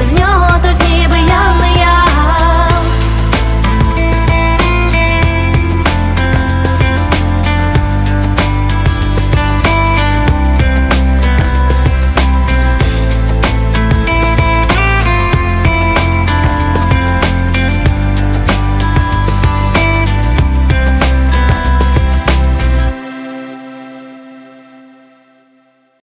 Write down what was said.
без нього так.